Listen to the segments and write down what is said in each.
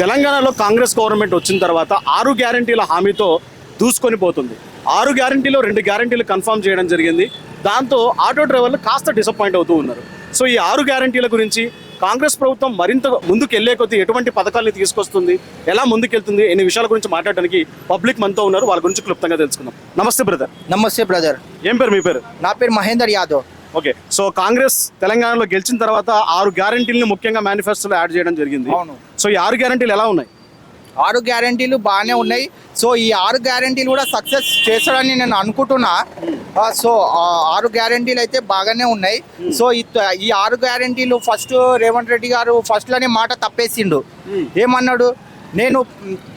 తెలంగాణలో కాంగ్రెస్ గవర్నమెంట్ వచ్చిన తర్వాత ఆరు గ్యారంటీల హామీతో దూసుకొని పోతుంది. ఆరు గ్యారంటీలో రెండు గ్యారంటీలు కన్ఫర్మ్ చేయడం జరిగింది. దాంతో ఆటో డ్రైవర్లు కాస్త డిసప్పాయింట్ అవుతూ ఉన్నారు. సో ఈ ఆరు గ్యారంటీల గురించి కాంగ్రెస్ ప్రభుత్వం మరింత ముందుకు వెళ్ళే కొద్దీ ఎటువంటి పథకాల్ని తీసుకొస్తుంది ఎలా ముందుకెళ్తుంది ఎన్ని విషయాల గురించి మాట్లాడడానికి పబ్లిక్ మనతో ఉన్నారు. వాళ్ళ గురించి క్లుప్తంగా తెలుసుకుందాం. నమస్తే బ్రదర్. నమస్తే బ్రదర్. ఏం పేరు మీ పేరు? నా పేరు మహేందర్ యాదవ్. ఓకే. సో కాంగ్రెస్ తెలంగాణలో గెలిచిన తర్వాత ఆరు గ్యారంటీలను ముఖ్యంగా మేనిఫెస్టోలో యాడ్ చేయడం జరిగింది. అవును. సో ఈ ఆరు గ్యారంటీలు ఎలా ఉన్నాయి? ఆరు గ్యారంటీలు బాగానే ఉన్నాయి. సో ఈ ఆరు గ్యారంటీలు కూడా సక్సెస్ చేస్తాడని నేను అనుకుంటున్నా. సో ఆరు గ్యారంటీలు అయితే బాగానే ఉన్నాయి. సో ఈ ఆరు గ్యారంటీలు ఫస్ట్ రేవంత్ రెడ్డి గారు ఫస్ట్లోనే మాట తప్పేసిండు. ఏమన్నాడు? నేను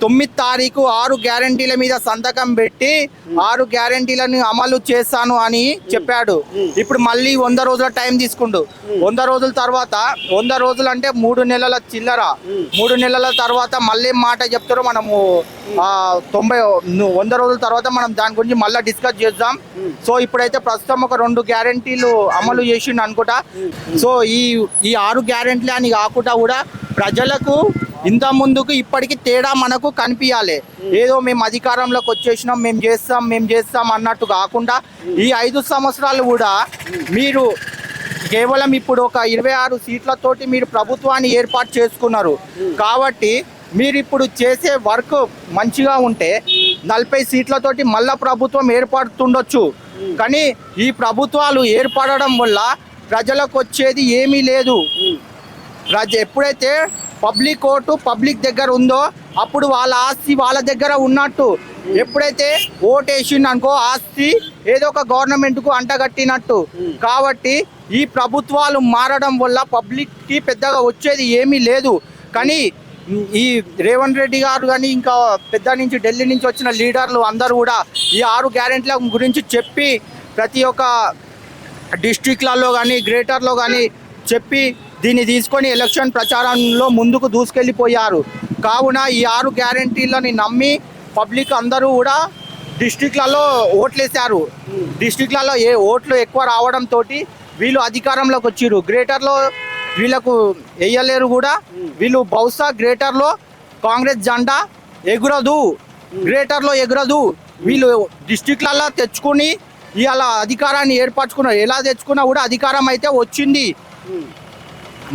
తొమ్మిది తారీఖు ఆరు గ్యారంటీల మీద సంతకం పెట్టి ఆరు గ్యారంటీలను అమలు చేస్తాను అని చెప్పాడు. ఇప్పుడు మళ్ళీ వంద రోజుల టైం తీసుకుండు. వంద రోజుల తర్వాత వంద రోజులు అంటే మూడు నెలల చిల్లర. మూడు నెలల తర్వాత మళ్ళీ మాట చెప్తారు మనము ఆ, తొంభై వంద రోజుల తర్వాత మనం దాని గురించి మళ్ళీ డిస్కస్ చేద్దాం. సో ఇప్పుడైతే ప్రస్తుతం ఒక రెండు గ్యారంటీలు అమలు చేసిండు అనుకుంటా. సో ఈ ఈ ఆరు గ్యారంటీలు అని కాకుండా కూడా ప్రజలకు ఇంత ముందుకు ఇప్పటికి తేడా మనకు కనిపించాలి ఏదో మేము అధికారంలోకి వచ్చేసినాం మేము చేస్తాం మేము చేస్తాం అన్నట్టు కాకుండా ఈ ఐదు సంవత్సరాలు కూడా మీరు కేవలం ఇప్పుడు ఒక ఇరవై ఆరు సీట్లతోటి మీరు ప్రభుత్వాన్ని ఏర్పాటు చేసుకున్నారు. కాబట్టి మీరు ఇప్పుడు చేసే వర్క్ మంచిగా ఉంటే నలభై సీట్లతోటి మళ్ళా ప్రభుత్వం ఏర్పడుతుండొచ్చు. కానీ ఈ ప్రభుత్వాలు ఏర్పడడం వల్ల ప్రజలకు వచ్చేది ఏమీ లేదు. ప్రజ ఎప్పుడైతే పబ్లిక్ ఓటు పబ్లిక్ దగ్గర ఉందో అప్పుడు వాళ్ళ ఆస్తి వాళ్ళ దగ్గర ఉన్నట్టు. ఎప్పుడైతే ఓటు వేసింది అనుకో ఆస్తి ఏదో ఒక గవర్నమెంట్కు అంటగట్టినట్టు. కాబట్టి ఈ ప్రభుత్వాలు మారడం వల్ల పబ్లిక్కి పెద్దగా వచ్చేది ఏమీ లేదు. కానీ ఈ రేవంత్ రెడ్డి గారు కానీ ఇంకా పెద్ద నుంచి ఢిల్లీ నుంచి వచ్చిన లీడర్లు అందరూ కూడా ఈ ఆరు గ్యారెంటీల గురించి చెప్పి ప్రతి ఒక్క డిస్ట్రిక్ట్లలో కానీ గ్రేటర్లో కానీ చెప్పి దీన్ని తీసుకొని ఎలక్షన్ ప్రచారంలో ముందుకు దూసుకెళ్ళిపోయారు. కావున ఈ ఆరు గ్యారంటీలని నమ్మి పబ్లిక్ అందరూ కూడా డిస్టిక్లలో ఓట్లేశారు. డిస్టిక్లలో ఏ ఓట్లు ఎక్కువ రావడంతో వీళ్ళు అధికారంలోకి వచ్చిర్రు. గ్రేటర్లో వీళ్ళకు వేయలేరు కూడా. వీళ్ళు బహుశా గ్రేటర్లో కాంగ్రెస్ జెండా ఎగురదు. గ్రేటర్లో ఎగురదు. వీళ్ళు డిస్టిక్లలో తెచ్చుకుని ఇవాళ అధికారాన్ని ఏర్పరచుకున్నారు. ఎలా తెచ్చుకున్నా కూడా అధికారం అయితే వచ్చింది.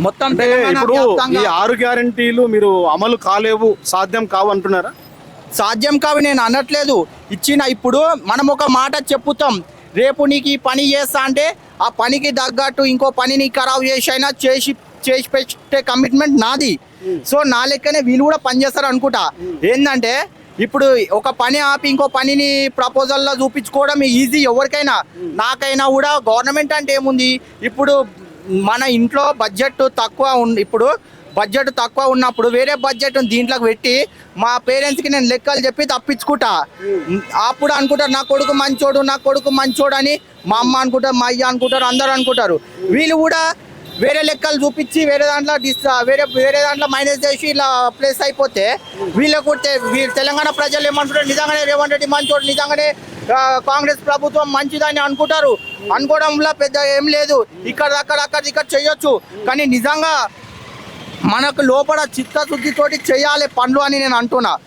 మొత్తం ఇప్పుడు ఈ ఆరు గ్యారంటీలు మీరు అమలు కాలేవు సాధ్యం కావు అంటున్నారా? సాధ్యం కావి నేను అనట్లేదు. ఇచ్చిన ఇప్పుడు మనం ఒక మాట చెప్పుతాం. రేపు నీకు ఈ పని చేస్తా అంటే ఆ పనికి తగ్గట్టు ఇంకో పనిని ఖరాబ్ చేసి అయినా చేసి చేసి పెట్టే కమిట్మెంట్ నాది. సో నా లెక్కనే వీళ్ళు కూడా పని చేస్తారు అనుకుంటా. ఏంటంటే ఇప్పుడు ఒక పని ఆపి ఇంకో పనిని ప్రపోజల్లో చూపించుకోవడం ఈజీ ఎవరికైనా. నాకైనా కూడా గవర్నమెంట్ అంటే ఏముంది? ఇప్పుడు మన ఇంట్లో బడ్జెట్ తక్కువ ఇప్పుడు బడ్జెట్ తక్కువ ఉన్నప్పుడు వేరే బడ్జెట్ దీంట్లోకి పెట్టి మా పేరెంట్స్కి నేను లెక్కలు చెప్పి తప్పించుకుంటా. అప్పుడు అనుకుంటారు నా కొడుకు మంచోడు నా కొడుకు మంచోడు అని మా అమ్మ అనుకుంటారు మా అయ్య అనుకుంటారు అందరు అనుకుంటారు. వీళ్ళు కూడా వేరే లెక్కలు చూపించి వేరే దాంట్లో డిస్ వేరే వేరే దాంట్లో మైనస్ చేసి ఇలా ప్లేస్ అయిపోతే వీళ్ళకు తెలంగాణ ప్రజలు ఏమంటారు నిజంగానే రేవంత్ రెడ్డి మంచోడు నిజంగానే కాంగ్రెస్ ప్రభుత్వం మంచిదని అనుకుంటారు. అనుకోవడంలో పెద్ద ఏం లేదు. ఇక్కడ అక్కడ అక్కడ ఇక్కడ చేయొచ్చు. కానీ నిజంగా మనకు లోపల చిత్తశుద్ధితోటి చేయాలి పనులు అని నేను అంటున్నా.